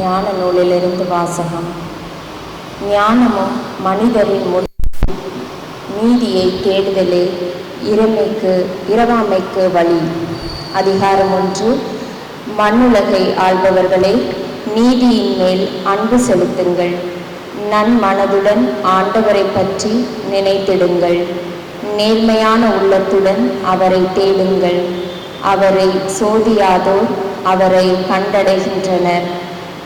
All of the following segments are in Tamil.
ஞான நூலிலிருந்து வாசகம். ஞானமும் மனிதரின் மொழி நீதியை தேடுதலே இறைமைக்கு இரவாமைக்கு வழி. அதிகாரம் ஒன்று மண்ணுலகை ஆள்பவர்களே நீதியின் மேல் அன்பு செலுத்துங்கள். நன் மனதுடன் ஆண்டவரை பற்றி நினைத்திடுங்கள். நேர்மையான உள்ளத்துடன் அவரை தேடுங்கள். அவரை சோதியாதோர் அவரை கண்டடைகின்றனர்.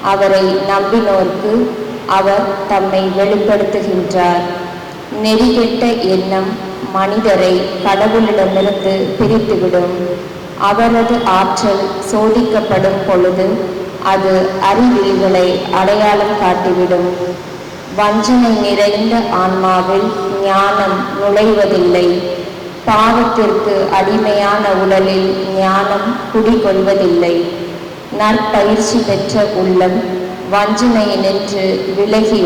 அவரை நம்பினோர்க்கு அவர் தம்மை வெளிப்படுத்துகின்றார். நெறிகெட்ட எண்ணம் மனிதரை கடவுளிடமிருந்து பிரித்துவிடும். அவரது ஆற்றல் சோதிக்கப்படும் பொழுது அது அறிவிழிகளை அடையாளம் காட்டிவிடும். வஞ்சனை நிறைந்த ஆன்மாவில் ஞானம் நுழைவதில்லை. பாவத்திற்கு அடிமையான உடலில் ஞானம் குடிகொள்வதில்லை. நற்பயிற்சி பெற்ற உள்ளம் வஞ்சனையினின்று விலகி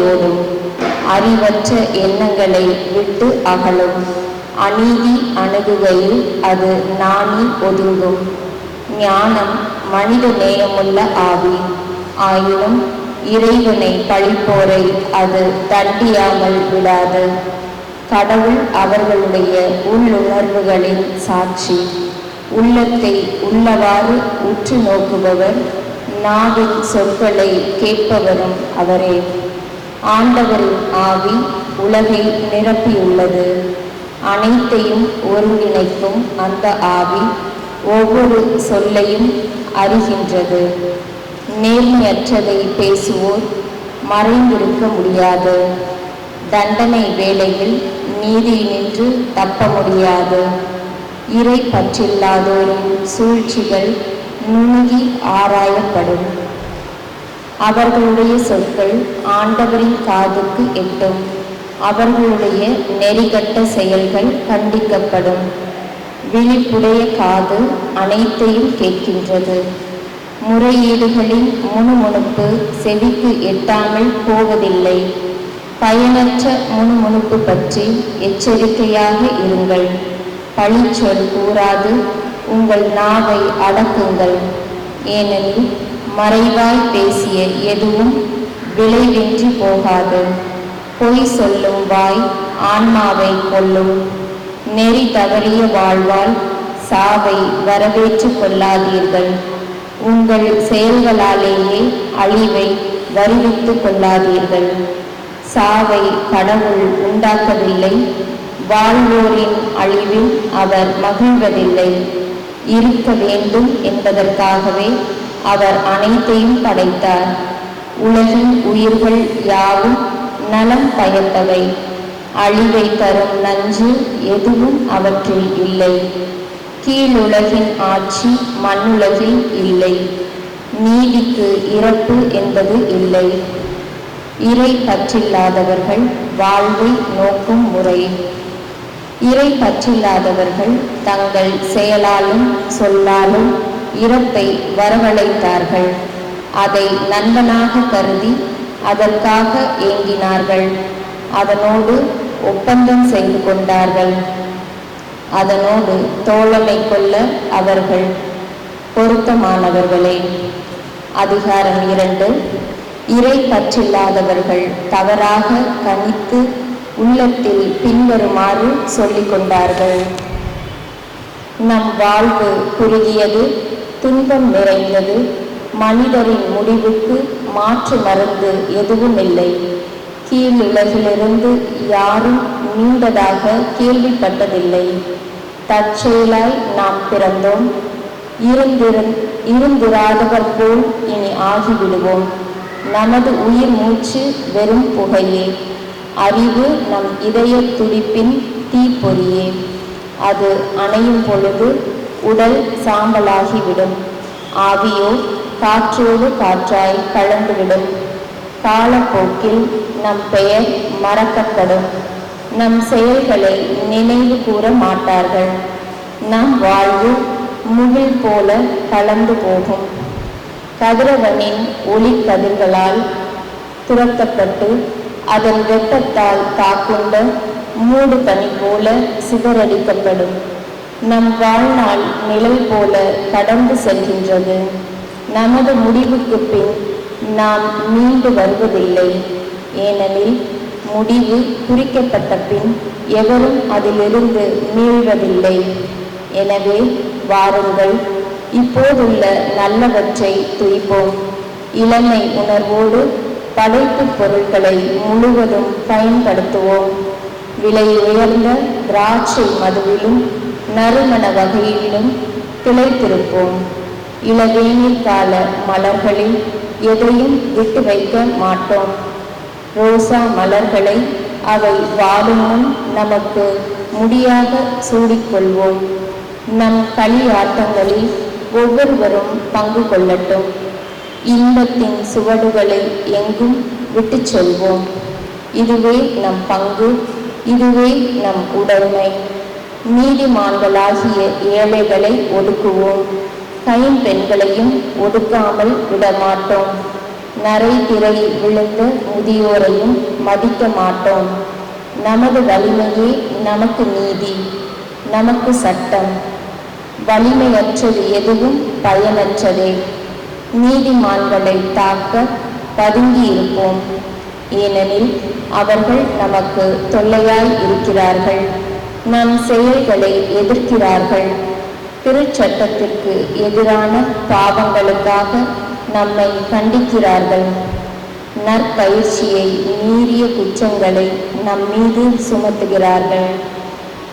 அறிவற்ற எண்ணங்களை விட்டு அகலும். அநீதி அணுகுகையில் அது நாணி ஒதுங்கும். ஞானம் மனித நேயமுள்ள ஆவி. ஆயினும் இறைவனை பழிப்போரை அது தண்டியாமல் விடாது. கடவுள் அவர்களுடைய உள்ளுணர்வுகளின் சாட்சி. உள்ளத்தை உள்ளவாறு உற்று நோக்குபவர் நாவின் சொற்களை கேட்பவரும் அவரே. ஆண்டவரின் ஆவி உலகை நிரப்பியுள்ளது. அனைத்தையும் ஒருங்கிணைக்கும் அந்த ஆவி ஒவ்வொரு சொல்லையும் அறிகின்றது. நேர்மையற்றதை பேசுவோர் மறைந்திருக்க முடியாது. தண்டனை வேளையில் நீதி நின்று தப்ப முடியாது. இறை பற்றில்லாதோரின் சூழ்ச்சிகள் நுணுகி ஆராயப்படும். அவர்களுடைய சொற்கள் ஆண்டவரின் காதுக்கு எட்டும். அவர்களுடைய நெறிகட்ட செயல்கள் கண்டிக்கப்படும். விழிப்புடைய காது அனைத்தையும் கேட்கின்றது. முறையீடுகளின் முணுமுணுப்பு செவிக்கு எட்டாமல் போவதில்லை. பயனற்ற முணுமுணுப்பு பற்றி எச்சரிக்கையாக இருங்கள். பழிச்சொல் கூறாது. உங்கள் நாவை அடக்குங்கள். ஏனெனில் மறைவாய் பேசிய எதுவும் விளைவின்றி போகாது. பொய் சொல்லும் வாய் ஆன்மாவை கொல்லும். நெறி தவறிய வாழ்வால் சாவை வரவேற்று கொள்ளாதீர்கள். உங்கள் செயல்களாலேயே அழிவை வருவித்து கொள்ளாதீர்கள். சாவை கடவுள் உண்டாக்கவில்லை. வாழ்வோரின் அழிவில் அவர் மகிழ்வதில்லை. இருக்க வேண்டும் என்பதற்காகவே அவர் அனைத்தையும் படைத்தார். உலகின் உயிர்கள் யாவும் நலம் பயந்தவை அழிவை தரும் நஞ்சு எதுவும் அவற்றில் இல்லை. கீழுலகின் ஆட்சி மண்ணுலகில் இல்லை. நீதிக்கு இறப்பு என்பது இல்லை. இறை பற்றில்லாதவர்கள் வாழ்வை நோக்கும் முறை. இறை பற்றில்லாதவர்கள் தங்கள் செயலாலும் சொல்லாலும் இறப்பை வரவழைத்தார்கள். அதை நண்பனாக கருதி அதற்காக ஏங்கினார்கள். அதனோடு ஒப்பந்தம் செய்து கொண்டார்கள். அதனோடு தோழமை கொள்ள அவர்கள் பொருத்தமானவர்களே. அதிகாரம் இரண்டு. இறை பற்றில்லாதவர்கள் தவறாக கணித்து உள்ளத்தில் பின்வருமாறு சொல்லிக் கொண்டார்கள். நம் வாழ்வு குறுகியது துன்பம் நிறைந்தது மனிதரின் முடிவுக்கு மாற்று மருந்து எதுவும் இல்லை கீழுலகிலிருந்து யாரும் நீண்டதாக கேள்விப்பட்டதில்லை. தற்செயலாய் நாம் பிறந்தோம். இருந்திருந் இருந்திராதவர் போல் இனி ஆகிவிடுவோம். நமது உயிர் மூச்சு வெறும் புகையே. அறிவு நம் இதய துடிப்பின் தீப்பொறியே. அது அணையும் பொழுது உடல் சாம்பலாகிவிடும். ஆவியோ காற்றோடு காற்றாய் கலந்துவிடும். காலப்போக்கில் நம் பெயர் மறக்கப்படும். நம் செயல்களை நினைவு கூற மாட்டார்கள். நம் வாழ்வு முகில் போல கலந்து போகும். கதிரவனின் ஒளி கதிர்களால் துரத்தப்பட்டு அதன் வெப்பத்தால் தாக்குண்ட மூடு பனி போல சிதறடிக்கப்படும். நம் வாழ்நாள் நிலை போல கடந்து செல்கின்றது. நமது முடிவுக்கு பின் நாம் மீண்டு வருவதில்லை. ஏனெனில் முடிவு குறிக்கப்பட்ட பின் எவரும் அதிலிருந்து மீள்வதில்லை. எனவே வாருங்கள் இப்போதுள்ள நல்லவற்றை துய்ப்போம். இளமை உணர்வோடு படைப்புப் பொருட்களை முழுவதும் பயன்படுத்துவோம். விலை உயர்ந்த திராட்சை மதுவிலும் நறுமண வகையிலும் திளைத்திருப்போம். இளவேனில் கால மலர்களில் எதையும் விட்டு வைக்க மாட்டோம். ரோசா மலர்களை அவை வாடும் முன் நமக்கு முடியாக சூடிக்கொள்வோம். நம் களியாட்டங்களில் ஒவ்வொருவரும் பங்கு கொள்ளட்டும். இன்பத்தின் சுவடுகளை எங்கும் விட்டுச் செல்வோம். இதுவே நம் பங்கு இதுவே நம் உடைமை. நீதிமான்களாகிய ஏழைகளை ஒடுக்குவோம். கைம்பெண்களையும் ஒடுக்காமல் விடமாட்டோம். நரை திரையில் விழுந்த முதியோரையும் மதிக்க மாட்டோம். நமது வலிமையே நமக்கு நீதி நமக்கு சட்டம். வலிமையற்றது எதுவும் பயனற்றதே. நீதிமான்களை தாக்க பதுங்கியிருப்போம். ஏனெனில் அவர்கள் நமக்கு தொல்லையாய் இருக்கிறார்கள். நம் செயல்களை எதிர்க்கிறார்கள். திருச்சட்டத்திற்கு எதிரான பாவங்களுக்காக நம்மை கண்டிக்கிறார்கள். நற்பயிற்சியை மீறிய குற்றங்களை நம் மீது சுமத்துகிறார்கள்.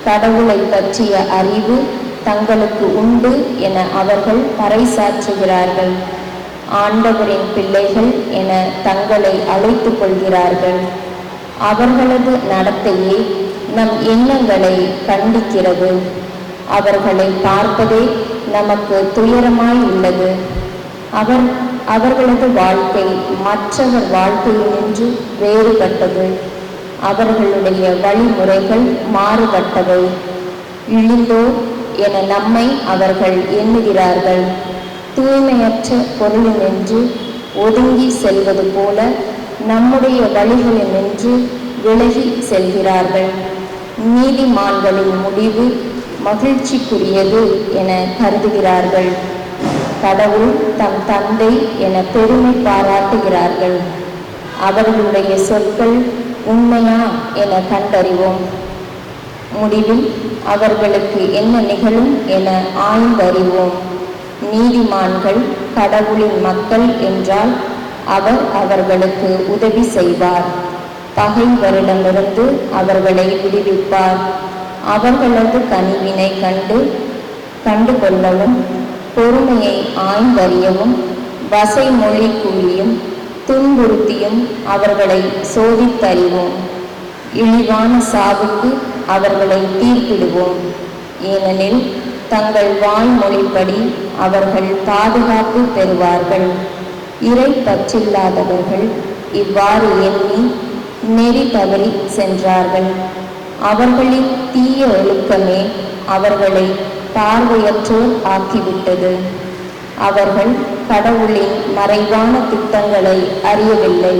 கடவுளை பற்றிய அறிவு தங்களுக்கு உண்டு என அவர்கள் பறைசாற்றுகிறார்கள். ஆண்டவரின் பிள்ளைகள் என தங்களை அழைத்துக் கொள்கிறார்கள். அவர்களது நடத்தையே நம் எண்ணங்களை கண்டிக்கிறது. அவர்களை பார்ப்பதே நமக்கு துயரமாய் உள்ளது. அவர் அவர்களது வாழ்க்கை மற்றவர் வாழ்க்கையினின்று வேறுபட்டது. அவர்களுடைய வழிமுறைகள் மாறுபட்டவை. இழிந்தோ என நம்மை அவர்கள் எண்ணுகிறார்கள். தூய்மையற்ற பொருளினின்று ஒதுங்கி செல்வது போல நம்முடைய வழிகளினின்று விலகி செல்கிறார்கள். நீதிமான்களின் முடிவு மகிழ்ச்சிக்குரியது என கருதுகிறார்கள். கடவுள் தம் தந்தை என பெருமை பாராட்டுகிறார்கள். அவர்களுடைய சொற்கள் உண்மையா என கண்டறிவோம். முடிவில் அவர்களுக்கு என்ன நிகழும் என ஆய்ந்தறிவோம். நீதிமான்கள் கடவுளின் மக்கள் என்றால் அவர் அவர்களுக்கு உதவி செய்வார். பகைவரிடமிருந்து அவர்களை விடுவிப்பார். அவர்களது கனிவினை கண்டு கண்டு கொள்ளவும் பொறுமையை ஆய்ந்தறியவும் வசை மொழி கூறியும் துன்புறுத்தியும் அவர்களை சோதித்தறிவோம். இழிவான சாவுக்கு அவர்களை தீர்ப்பிடுவோம் ஏனெனில் தங்கள் வாய்மொழிப்படி அவர்கள் பாதுகாப்பு பெறுவார்கள். இறை பற்றில்லாதவர்கள் இவ்வாறு எண்ணி நெறி தவறி சென்றார்கள். அவர்களின் தீய ஒழுக்கமே அவர்களை பார்வையற்றோர் ஆக்கிவிட்டது. அவர்கள் கடவுளின் மறைவான திட்டங்களை அறியவில்லை.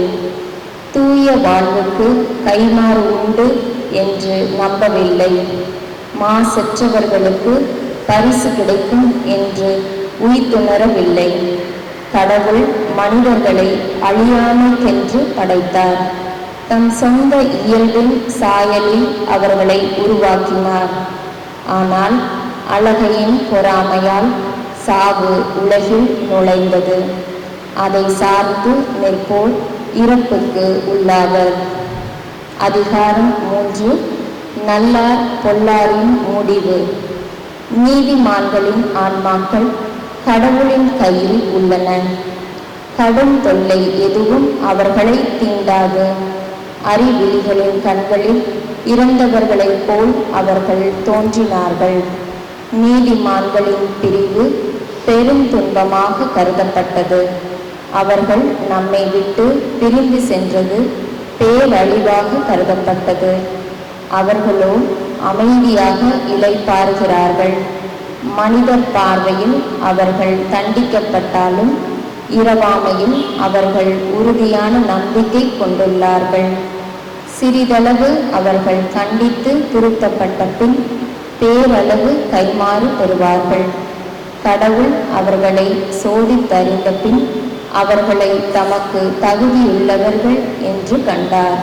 தூய வாழ்வுக்கு கைமாறு உண்டு என்று நம்பவில்லை. மாசற்றவர்களுக்கு பரிசு கிடைக்கும் என்று உயிர்த்துணரவில்லை. கடவுள் மனிதர்களை அழியாமைக்கென்று படைத்தார். தம் சொந்த இயல்பின் சாயலில் அவர்களை உருவாக்கினார். ஆனால் அழகையின் பொறாமையால் சாவு உலகில் நுழைந்தது. அதை சார்ந்து நிற்போல் இறப்புக்கு உள்ளாவர். அதிகாரம் மூன்று. நல்லார் பொல்லாரின் முடிவு. நீதிமான்களின் ஆன்மாக்கள் கடவுளின் கையில் உள்ளன. கடும் தொல்லை எதுவும் அவர்களை தீண்டாது. அறிவிழிகளின் கண்களில் இறந்தவர்களைப் போல் அவர்கள் தோன்றினார்கள். நீதிமான்களின் பிரிவு பெரும் துன்பமாக கருதப்பட்டது. அவர்கள் நம்மை விட்டு பிரிந்து சென்றது பேரழிவாக கருதப்பட்டது. அவர்களோ அமைதியாக இளைப்பாறுகிறார்கள். மனிதர் பார்வையில் அவர்கள் தண்டிக்கப்பட்டாலும் இரவாமையில் அவர்கள் உறுதியான நம்பிக்கை கொண்டுள்ளார்கள். சிறிதளவு அவர்கள் கண்டித்து திருத்தப்பட்ட பின் பேரளவு கைமாறு பெறுவார்கள். கடவுள் அவர்களை சோதித்தறிந்த பின் அவர்களை தமக்கு தகுதியுள்ளவர்கள் என்று கண்டார்.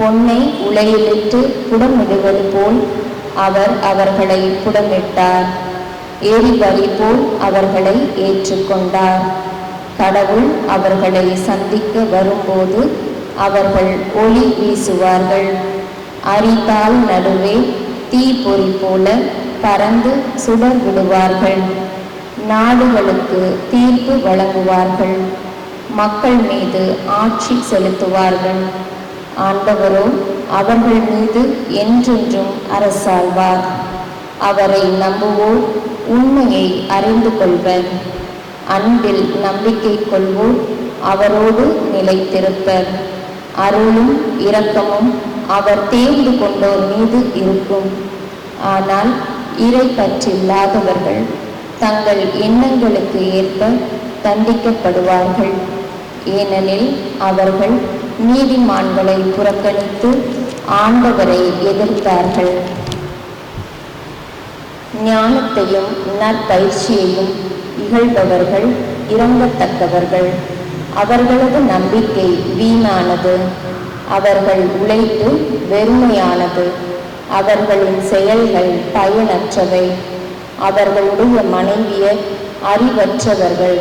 பொன்னை உலையிலிட்டு புடமிடுவது போல் அவர் அவர்களை புடமிட்டார். எரிபலி போல் அவர்களை ஏற்றுக்கொண்டார். கடவுள் அவர்களை சந்திக்க வரும்போது அவர்கள் ஒளி வீசுவார்கள். அரித்தால் நடுவே தீப்பொறி போல பறந்து சுடர் விடுவார்கள் நாடுகளுக்கு தீர்ப்பு வழங்குவார்கள். மக்கள் மீது ஆட்சி செலுத்துவார்கள். ஆண்டவரோ அவர்கள் மீது என்றென்றும் அரசாழ்வார். அவரை நம்புவோர் உண்மையை அறிந்து கொள்வர். அன்பில் நம்பிக்கை கொள்வோர் அவரோடு நிலைத்திருப்பர். அருளும் இரக்கமும் அவர் தேர்ந்து கொண்டோர் மீது இருக்கும். ஆனால் இறை பற்றில்லாதவர்கள் தங்கள் எண்ணங்களுக்கு ஏற்ப தண்டிக்கப்படுவார்கள். ஏனெனில் அவர்கள் நீதிமான்களை புறக்கணித்து ஆண்டவரை எதிர்த்தார்கள். ஞானத்தையும் நற்பயிற்சியையும் இகழ்பவர்கள் இறங்கத்தக்கவர்கள் அவர்களது நம்பிக்கை வீணானது. அவர்கள் உழைப்பு வெறுமையானது. அவர்களின் செயல்கள் பயனற்றவை. அவர்களுடைய மனைவியர் அறிவற்றவர்கள்.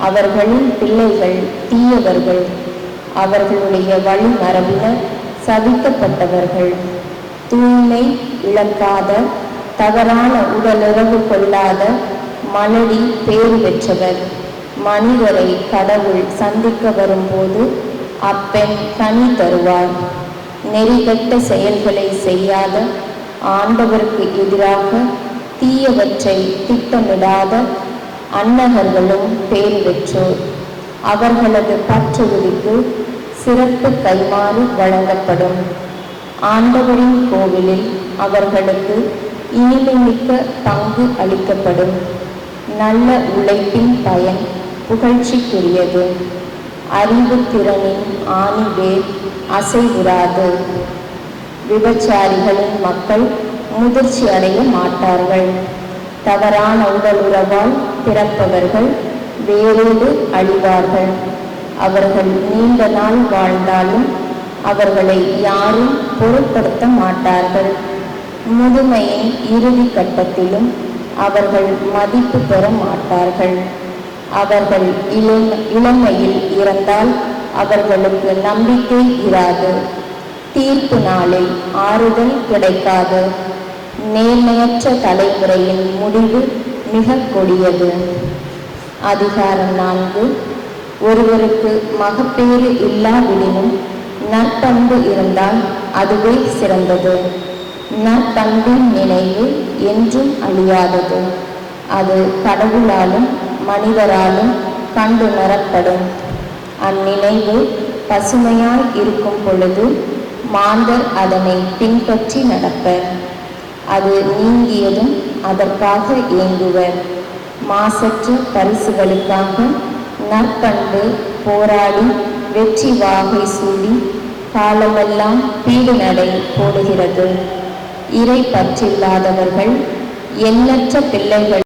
அவர்களின் பிள்ளைகள் தீயவர்கள். அவர்களுடைய வழிமரபினர் சபிக்கப்பட்டவர்கள் தூய்மை இழக்காத தவறான உடலுறவு கொள்ளாத மலடி பேறு பெற்றவர். மனிதரை கடவுள் சந்திக்க வரும்போது அப்பெண் கனி தருவார். நெறிகட்ட செயல்களை செய்யாத ஆண்டவருக்கு எதிராக தீயவற்றை திட்டமிடாத அன்னகர்களும் பேறு பெற்றோர். அவர்களது பற்றுறுதிக்கு சிறப்பு கைமாறு வழங்கப்படும். ஆண்டவரின் கோவிலில் அவர்களுக்கு இனிமைமிக்க பங்கு அளிக்கப்படும். நல்ல உழைப்பின் பயன் புகழ்ச்சிக்குரியது. அறிவு திறனின் ஆணிவேர் அசைவுறாது. விபச்சாரிகளின் மக்கள் முதிர்ச்சி அடைய மாட்டார்கள். தவறான உடலுறவால் பிறப்பவர்கள் வேரோடு அழிவார்கள் அவர்கள் நீண்ட நாள் வாழ்ந்தாலும் அவர்களை யாரும் பொருட்படுத்த மாட்டார்கள். முதுமையின் இறுதி கட்டத்திலும் அவர்கள் மதிப்பு பெற மாட்டார்கள். அவர்கள் இளம் இளமையில் இறந்தால் அவர்களுக்கு நம்பிக்கை இராது. தீர்ப்பு நாளில் ஆறுதல் கிடைக்காது. நேர்மையற்ற தலைமுறையின் முடிவு மிக கொடியது. அதிகாரம் நான்கு. ஒருவருக்கு மகப்பேறு இல்லாவிடினும் நற்பண்பு இருந்தால் அதுவே சிறந்தது. நற்பண்பின் நினைவு என்றும் அழியாதது. அது கடவுளாலும் மனிதராலும் கண்டுணரப்படும். அந்நினைவு பசுமையாய் இருக்கும் பொழுது மாந்தர் அதனை பின்பற்றி நடப்பர். அது நீங்கியதும் அதற்காக இயங்குவர் மாசற்ற பரிசுகளுக்காக நற்பண்பு போராடி வெற்றி வாகை சூடி காலமெல்லாம் பீடு நடை போடுகிறது. இறை பற்றில்லாதவர்கள் எண்ணற்ற பிள்ளைகள்